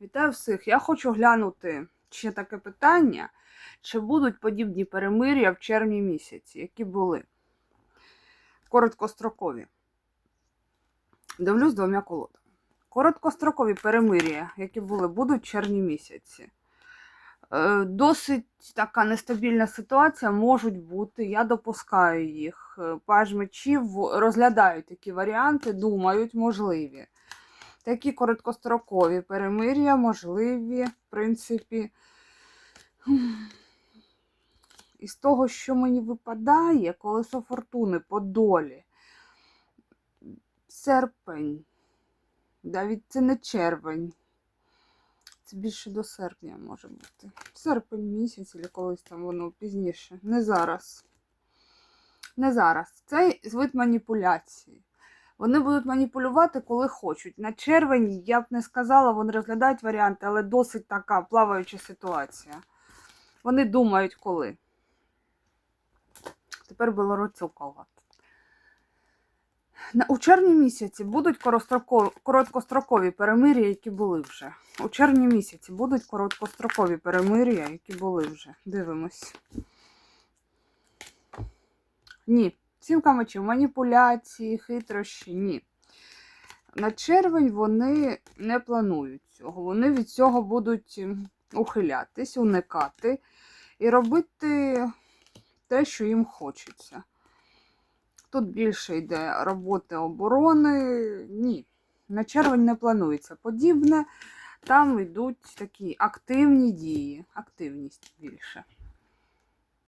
Вітаю всіх. Я хочу глянути ще таке питання, чи будуть подібні перемир'я в червні місяці, які були короткострокові. Дивлюсь двома колодами. Короткострокові перемир'я, які були, будуть в червні місяці. Е, Досить така нестабільна ситуація можуть бути. Я допускаю їх. Е, Паж мечів розглядають такі варіанти, думають, можливі. Такі короткострокові перемир'я можливі, в принципі. Із того, що мені випадає, колесо фортуни по долі. Серпень. Навіть це не червень. Це більше до серпня може бути. Серпень місяць, або колись там воно пізніше. Не зараз. Не зараз. Це вид маніпуляції. Вони будуть маніпулювати, коли хочуть. На червень я б не сказала, вони розглядають варіанти, але досить така плаваюча ситуація. Вони думають, коли. Тепер білороцюкова. На- У червні місяці будуть короткострокові перемир'я, які були вже. У червні місяці будуть короткострокові перемир'я, які були вже. Дивимось. Ні. Сімка мечів, маніпуляції, хитрощі, ні. На червень вони не планують цього. Вони від цього будуть ухилятись, уникати і робити те, що їм хочеться. Тут більше йде роботи оборони. Ні. На червень не планується подібне. Там йдуть такі активні дії, активність більше.